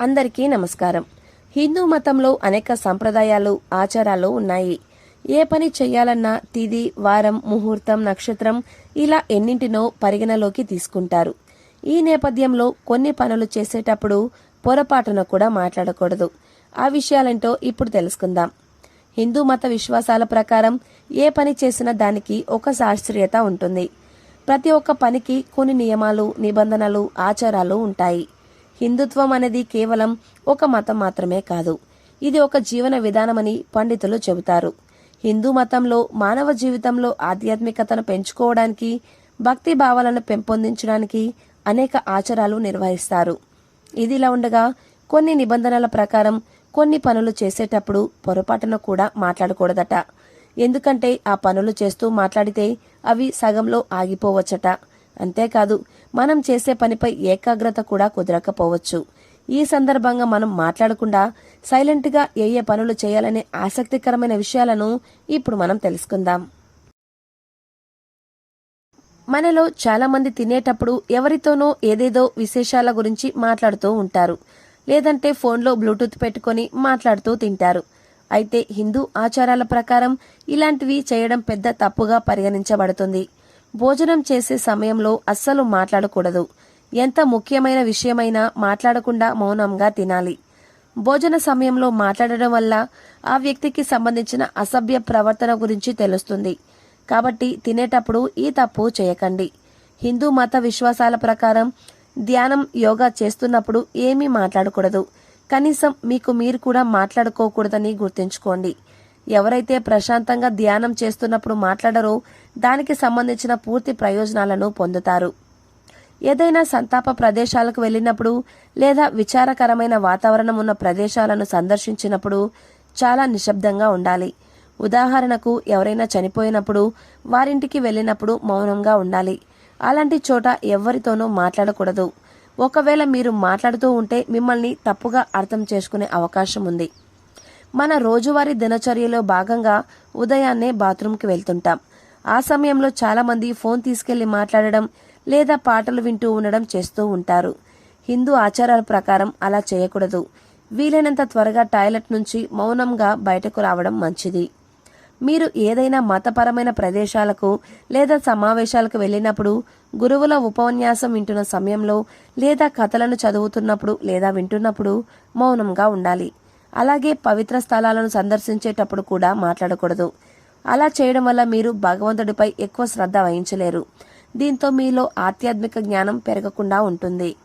అందరికీ నమస్కారం. హిందూ మతంలో అనేక సంప్రదాయాలు ఆచారాలు ఉన్నాయి. ఏ పని చేయాలన్నా తిది వారం ముహూర్తం నక్షత్రం ఇలా ఎన్నింటినో పరిగణలోకి తీసుకుంటారు. ఈ నేపథ్యంలో కొన్ని పనులు చేసేటప్పుడు పొరపాటున కూడా మాట్లాడకూడదు. ఆ విషయాలేంటో ఇప్పుడు తెలుసుకుందాం. హిందూ మత విశ్వాసాల ప్రకారం ఏ పని చేసినా దానికి ఒక శాస్త్రీయత ఉంటుంది. ప్రతి ఒక్క పనికి కొన్ని నియమాలు నిబంధనలు ఆచారాలు ఉంటాయి. హిందుత్వం అనేది కేవలం ఒక మతం మాత్రమే కాదు. ఇది ఒక జీవన విధానమని పండితులు చెబుతారు. హిందూ మతంలో మానవ జీవితంలో ఆధ్యాత్మికతను పెంచుకోవడానికి భక్తి భావాలను పెంపొందించడానికి అనేక ఆచారాలు నిర్వహిస్తారు. ఇదిలా ఉండగా కొన్ని నిబంధనల ప్రకారం కొన్ని పనులు చేసేటప్పుడు పొరపాటున కూడా మాట్లాడకూడదట. ఎందుకంటే ఆ పనులు చేస్తూ మాట్లాడితే అవి సగంలో ఆగిపోవచ్చట. అంతేకాదు మనం చేసే పనిపై ఏకాగ్రత కూడా కుదరకపోవచ్చు. ఈ సందర్భంగా మనం మాట్లాడకుండా సైలెంట్గా ఏ ఏ పనులు చేయాలనే ఆసక్తికరమైన విషయాలను ఇప్పుడు మనం తెలుసుకుందాం. మనలో చాలామంది తినేటప్పుడు ఎవరితోనో ఏదేదో విశేషాల గురించి మాట్లాడుతూ ఉంటారు. లేదంటే ఫోన్లో బ్లూటూత్ పెట్టుకొని మాట్లాడుతూ తింటారు. అయితే హిందూ ఆచారాల ప్రకారం ఇలాంటివి చేయడం పెద్ద తప్పుగా పరిగణించబడుతుంది. భోజనం చేసే సమయంలో అస్సలు మాట్లాడకూడదు. ఎంత ముఖ్యమైన విషయమైనా మాట్లాడకుండా మౌనంగా తినాలి. భోజన సమయంలో మాట్లాడడం వల్ల ఆ వ్యక్తికి సంబంధించిన అసభ్య ప్రవర్తన గురించి తెలుస్తుంది. కాబట్టి తినేటప్పుడు ఈ తప్పు చేయకండి. హిందూ మత విశ్వాసాల ప్రకారం ధ్యానం యోగా చేస్తున్నప్పుడు ఏమీ మాట్లాడకూడదు. కనీసం మీకు మీరు కూడా మాట్లాడుకోకూడదని గుర్తుంచుకోండి. ఎవరైతే ప్రశాంతంగా ధ్యానం చేస్తున్నప్పుడు మాట్లాడరో దానికి సంబంధించిన పూర్తి ప్రయోజనాలను పొందుతారు. ఏదైనా సంతాప ప్రదేశాలకు వెళ్ళినప్పుడు లేదా విచారకరమైన వాతావరణం ఉన్న ప్రదేశాలను సందర్శించినప్పుడు చాలా నిశ్శబ్దంగా ఉండాలి. ఉదాహరణకు ఎవరైనా చనిపోయినప్పుడు వారింటికి వెళ్ళినప్పుడు మౌనంగా ఉండాలి. అలాంటి చోట ఎవరితోనూ మాట్లాడకూడదు. ఒకవేళ మీరు మాట్లాడుతూ ఉంటే మిమ్మల్ని తప్పుగా అర్థం చేసుకునే అవకాశం ఉంది. మన రోజువారీ దినచర్యలో భాగంగా ఉదయాన్నే బాత్రూంకి వెళ్తుంటాం. ఆ సమయంలో చాలామంది ఫోన్ తీసుకెళ్ళి మాట్లాడడం లేదా పాటలు వింటూ ఉండడం చేస్తూ ఉంటారు. హిందూ ఆచారాల ప్రకారం అలా చేయకూడదు. వీలైనంత త్వరగా టాయిలెట్ నుంచి మౌనంగా బయటకు రావడం మంచిది. మీరు ఏదైనా మతపరమైన ప్రదేశాలకు లేదా సమావేశాలకు వెళ్ళినప్పుడు గురువుల ఉపన్యాసం వింటున్న సమయంలో లేదా కథలను చదువుతున్నప్పుడు లేదా వింటున్నప్పుడు మౌనంగా ఉండాలి. అలాగే పవిత్ర స్థలాలను సందర్శించేటప్పుడు కూడా మాట్లాడకూడదు. అలా చేయడం వల్ల మీరు భగవంతుడిపై ఎక్కువ శ్రద్ధ వహించలేరు. దీంతో మీలో ఆధ్యాత్మిక జ్ఞానం పెరగకుండా ఉంటుంది.